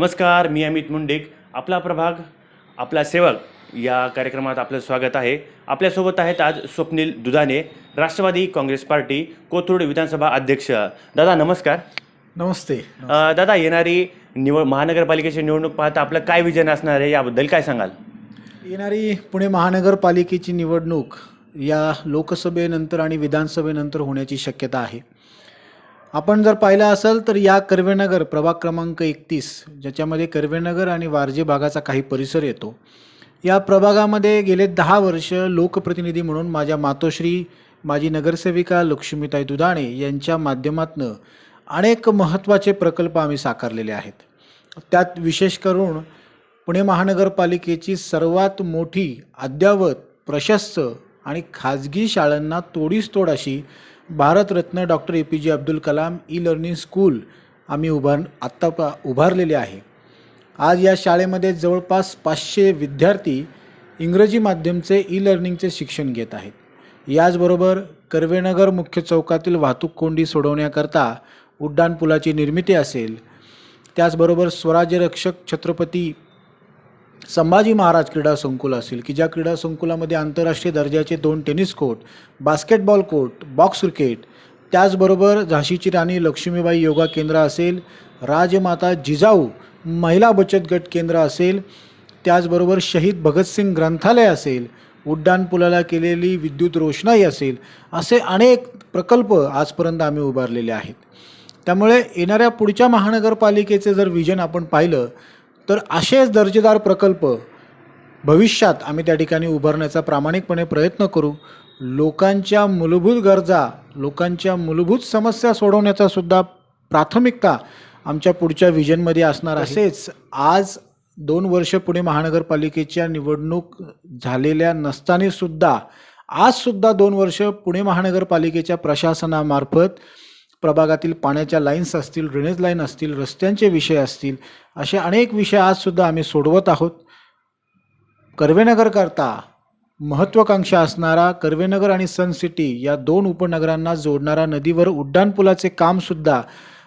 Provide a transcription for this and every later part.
नमस्कार मी अमित मुंडेक. आपला प्रभाग आपला सेवक. या कार्यक्रमात आपलं स्वागत आहे. आपल्यासोबत आहेत आज स्वप्नील दुधाने राष्ट्रवादी काँग्रेस पार्टी कोथरूड विधानसभा अध्यक्ष. दादा नमस्कार. नमस्ते. अ, दादा येणारी निवड महानगरपालिकेची निवडणूक पाहता आपलं काय विजन असणार आहे याबद्दल काय सांगाल? येणारी पुणे महानगरपालिकेची निवडणूक या लोकसभेनंतर आणि विधानसभेनंतर होण्याची शक्यता आहे. आपण जर पाहिलं असेल तर या कर्वेनगर प्रभाग क्रमांक एकतीस ज्याच्यामध्ये कर्वेनगर आणि वारजे भागाचा काही परिसर येतो. या प्रभागामध्ये गेले दहा वर्ष लोकप्रतिनिधी म्हणून माझ्या मातोश्री माजी नगरसेविका लक्ष्मीताई दुधाणे यांच्या माध्यमातनं अनेक महत्त्वाचे प्रकल्प आम्ही साकारलेले आहेत. त्यात विशेष करून पुणे महानगरपालिकेची सर्वात मोठी अद्ययावत प्रशस्त आणि खाजगी शाळांना तोडीस तोड अशी Bharat Ratna doctor A P J Abdul Kalam e learning school आम्ही उभार आत्ता प उभारलेले आहे. आज या शाळेमध्ये जवळपास पाचशे विद्यार्थी इंग्रजी माध्यमचे ई लर्निंगचे शिक्षण घेत आहेत. याचबरोबर कर्वेनगर मुख्य चौकातील वाहतूक कोंडी सोडवण्याकरता उड्डाणपुलाची निर्मिती असेल. त्याचबरोबर स्वराज्यरक्षक छत्रपती संभाजी महाराज क्रीडा संकुल असेल की ज्या क्रीडा संकुलामध्ये आंतरराष्ट्रीय दर्जाचे दोन tennis court basketball court box cricket त्याचबरोबर झाशीची राणी लक्ष्मीबाई योगा केंद्र असेल राजमाता जिजाऊ महिला बचत गट केंद्र असेल त्याचबरोबर शहीद भगतसिंग ग्रंथालय असेल उड्डाणपुलाला केलेली विद्युत रोषणाई असेल असे अनेक प्रकल्प आजपर्यंत आम्ही उभारलेले आहेत. त्यामुळे येणाऱ्या पुढच्या महानगरपालिकेचे जर विजन आपण पाहिलं तर असेच दर्जेदार प्रकल्प भविष्यात आम्ही त्या ठिकाणी उभारण्याचा प्रामाणिकपणे प्रयत्न करू लोकांच्या मूलभूत गरजा लोकांच्या मूलभूत समस्या सोडवण्याचा सुद्धा प्राथमिकता आमच्या पुढच्या विजनमध्ये असणार. तसेच आज दोन वर्ष पुणे महानगरपालिकेच्या निवडणूक झालेल्या नसताना सुद्धा आज सुद्धा दोन वर्ष पुणे महानगरपालिकेच्या प्रशासनामार्फत प्रभागातील पाण्याच्या लाईन्स असतील ड्रेनेज लाईन असतील रस्त्यांचे विषय असतील असे अनेक विषय आजसुद्धा आम्ही सोडवत आहोत. कर्वेनगरकरता महत्त्वाकांक्षा असणारा कर्वेनगर आणि सन सिटी या दोन उपनगरांना जोडणारा नदीवर उड्डाणपुलाचे कामसुद्धा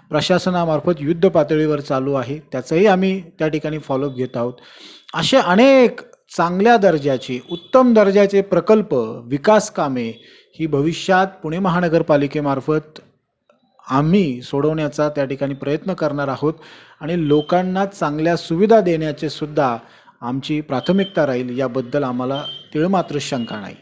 प्रशासनामार्फत युद्ध पातळीवर चालू आहे. त्याचंही आम्ही त्या ठिकाणी फॉलोअप घेत आहोत. असे अनेक चांगल्या दर्जाचे उत्तम दर्जाचे प्रकल्प विकास कामे ही भविष्यात पुणे महानगरपालिकेमार्फत आम्ही सोडवण्याचा त्या ठिकाणी प्रयत्न करणार आहोत आणि लोकांना चांगल्या सुविधा देण्याचे सुद्धा आमची प्राथमिकता राहील याबद्दल आम्हाला तिळमात्र शंका नाही.